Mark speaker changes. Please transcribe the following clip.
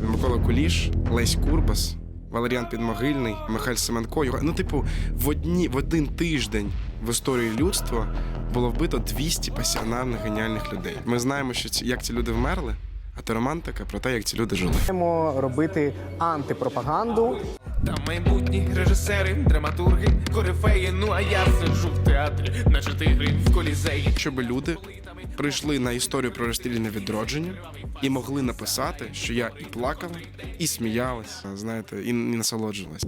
Speaker 1: уявіть Микола Куліш, Лесь Курбас, Валеріан Підмогильний, Михайль Семенко. Його- Ну, типу, в одні в один тиждень в історії людства було вбито 200 пасіонарних геніальних людей. Ми знаємо, що ці, як ці люди вмерли, а то романтика про те, як ці люди жили.
Speaker 2: Маємо робити антипропаганду.
Speaker 3: Та майбутні режисери, драматурги, корифеї. Ну а я сиджу в театрі, наче тигри в колізеї.
Speaker 1: Щоб люди прийшли на історію про розстріляне відродження і могли написати, що я і плакала, і сміялася, знаєте, і, і насолоджувалась.